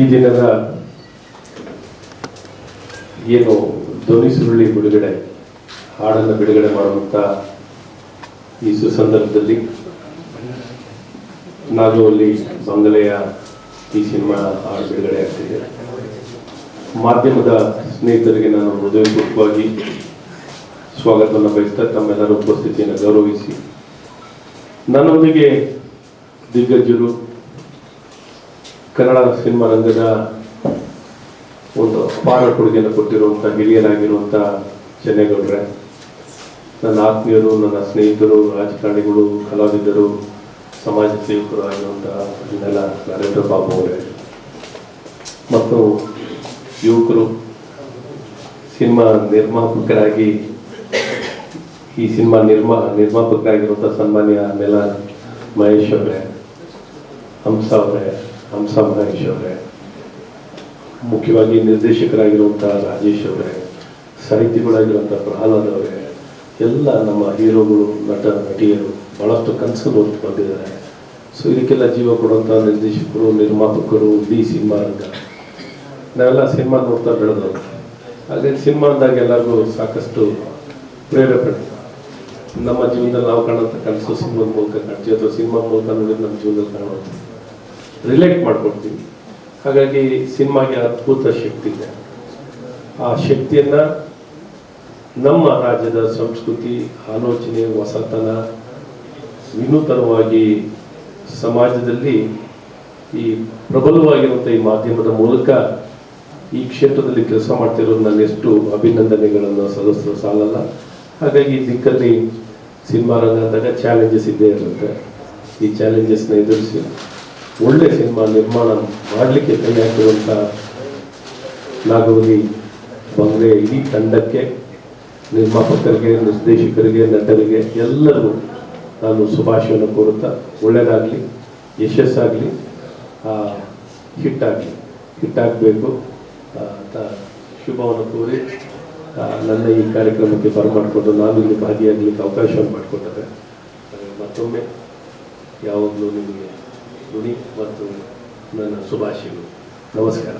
ಈ ದಿನದ ಏನು ಧ್ವನಿ ಸುರುಳಿ ಬಿಡುಗಡೆ, ಹಾಡನ್ನು ಬಿಡುಗಡೆ ಮಾಡುವಂಥ ಈ ಸುಸಂದರ್ಭದಲ್ಲಿ ಅಲ್ಲಿ ಬಂಗಲೆಯ ಈ ಸಿನಿಮಾ ಹಾಡು ಬಿಡುಗಡೆ ಆಗ್ತಿದೆ. ಮಾಧ್ಯಮದ ಸ್ನೇಹಿತರಿಗೆ ನಾನು ಹೃದಯಪೂರ್ವಕವಾಗಿ ಸ್ವಾಗತವನ್ನು ಬಯಸ್ತಾ ತಮ್ಮೆಲ್ಲರ ಉಪಸ್ಥಿತಿಯನ್ನು ಗೌರವಿಸಿ, ನನ್ನೊಂದಿಗೆ ದಿಗ್ಗಜರು ಕನ್ನಡ ಸಿನಿಮಾ ರಂಗದ ಒಂದು ಅಪಾರ ಕೊಡುಗೆಯನ್ನು ಕೊಟ್ಟಿರುವಂಥ ಹಿರಿಯರಾಗಿರುವಂಥ ಚೆನ್ನೇಗೌಡ್ರೆ. ನನ್ನ ಆತ್ಮೀಯರು, ನನ್ನ ಸ್ನೇಹಿತರು, ರಾಜಕಾರಣಿಗಳು, ಕಲಾವಿದರು, ಸಮಾಜ ಸೇವಕರು ಆಗಿರುವಂಥ ಇನ್ನೆಲ್ಲ ನರೇಂದ್ರ ಬಾಬು ಅವರೇ. ಮತ್ತು ಯುವಕರು, ಸಿನಿಮಾ ನಿರ್ಮಾಪಕರಾಗಿ, ಈ ಸಿನಿಮಾ ನಿರ್ಮಾ ನಿರ್ಮಾಪಕರಾಗಿರುವಂಥ ಸನ್ಮಾನ್ಯ ಮೇಲ ಮಹೇಶ್ ಅವರೇ, ಹಂಸ ಅವರೇ ಹಂಸ ಮಹೇಶ್ ಅವರೇ ಮುಖ್ಯವಾಗಿ ನಿರ್ದೇಶಕರಾಗಿರುವಂಥ ರಾಜೇಶ್ ಅವರೇ ಸಾಹಿತಿಗಳಾಗಿರುವಂಥ ಪ್ರಹ್ಲಾದ್ ಅವರೇ, ಎಲ್ಲ ನಮ್ಮ ಹೀರೋಗಳು, ನಟ, ನಟಿಯರು ಭಾಳಷ್ಟು ಕನಸನ್ನು ಹೊತ್ತು ಬಂದಿದ್ದಾರೆ. ಸೊ ಇದಕ್ಕೆಲ್ಲ ಜೀವ ಕೊಡುವಂಥ ನಿರ್ದೇಶಕರು, ನಿರ್ಮಾಪಕರು, ಡಿ ಸಿನಿಮಾ ರಂಗ ನಾವೆಲ್ಲ ಸಿನಿಮಾ ನೋಡ್ತಾ ಬೆಳೆದವರು. ಹಾಗೆ ಸಿನಿಮಾ ಅಂದಾಗ ಎಲ್ಲರಿಗೂ ಸಾಕಷ್ಟು ಪ್ರೇರೇಪಣೆ ನಮ್ಮ ಜೀವನದಲ್ಲಿ ನಾವು ಕಾಣುವಂಥ ಕನಸು ಸಿನಿಮಾದ ಮೂಲಕ ಕಾಣ್ತೀವಿ, ಅಥವಾ ಸಿನಿಮಾ ಮೂಲಕ ನಮ್ಮ ಜೀವನದಲ್ಲಿ ಕಾಣುವಂಥ ರಿಲೇಟ್ ಮಾಡ್ಕೊಡ್ತೀವಿ ಹಾಗಾಗಿ ಸಿನಿಮಾಗೆ ಅದ್ಭುತ ಶಕ್ತಿ ಇದೆ. ಆ ಶಕ್ತಿಯನ್ನು ನಮ್ಮ ರಾಜ್ಯದ ಸಂಸ್ಕೃತಿ, ಆಲೋಚನೆ ಹೊಸತನ ವಿನೂತನವಾಗಿ ಸಮಾಜದಲ್ಲಿ ಈ ಪ್ರಬಲವಾಗಿರುವಂಥ ಈ ಮಾಧ್ಯಮದ ಮೂಲಕ ಈ ಕ್ಷೇತ್ರದಲ್ಲಿ ಕೆಲಸ ಮಾಡ್ತಿರೋದು ನಾನು ಎಷ್ಟು ಅಭಿನಂದನೆಗಳನ್ನು ಸಲ್ಲಿಸಲು ಸಾಲಲ್ಲ. ಹಾಗಾಗಿ ಈ ದಿಕ್ಕಲ್ಲಿ ಸಿನಿಮಾ ರಂಗ ಅಂದಾಗ ಚಾಲೆಂಜಸ್ ಇದ್ದೇ ಇರುತ್ತೆ. ಈ ಚಾಲೆಂಜಸ್ನ ಎದುರಿಸಿ ಒಳ್ಳೆ ಸಿನಿಮಾ ನಿರ್ಮಾಣ ಮಾಡಲಿಕ್ಕೆ ಕೈ ಹಾಕಿರುವಂಥ ನಾಗವಲಿ ಬಂಗ್ರೆ ಇಡೀ ತಂಡಕ್ಕೆ, ನಿರ್ಮಾಪಕರಿಗೆ, ನಿರ್ದೇಶಕರಿಗೆ, ನಟರಿಗೆ ಎಲ್ಲರಿಗೂ ನಾನು ಶುಭಾಶಯವನ್ನು ಕೋರುತ್ತಾ ಒಳ್ಳೆಯದಾಗಲಿ ಯಶಸ್ಸಾಗಲಿ ಹಿಟ್ಟಾಗಲಿ. ಹಿಟ್ಟಾಗಬೇಕು. ಅಂತ ಶುಭವನ್ನು ಕೋರಿ ನನ್ನ ಈ ಕಾರ್ಯಕ್ರಮಕ್ಕೆ ಬರಮಾಡಿಕೊಂಡು ನಾನು ಇಲ್ಲಿ ಭಾಗಿಯಾಗಲಿಕ್ಕೆ ಅವಕಾಶವನ್ನು ಮಾಡಿಕೊಟ್ಟರೆ ಮತ್ತೊಮ್ಮೆ ಯಾವಾಗಲೂ ನಿಮಗೆ ನುಡಿ ಮತ್ತು ನನ್ನ ಶುಭಾಶಯಗಳು. ನಮಸ್ಕಾರ.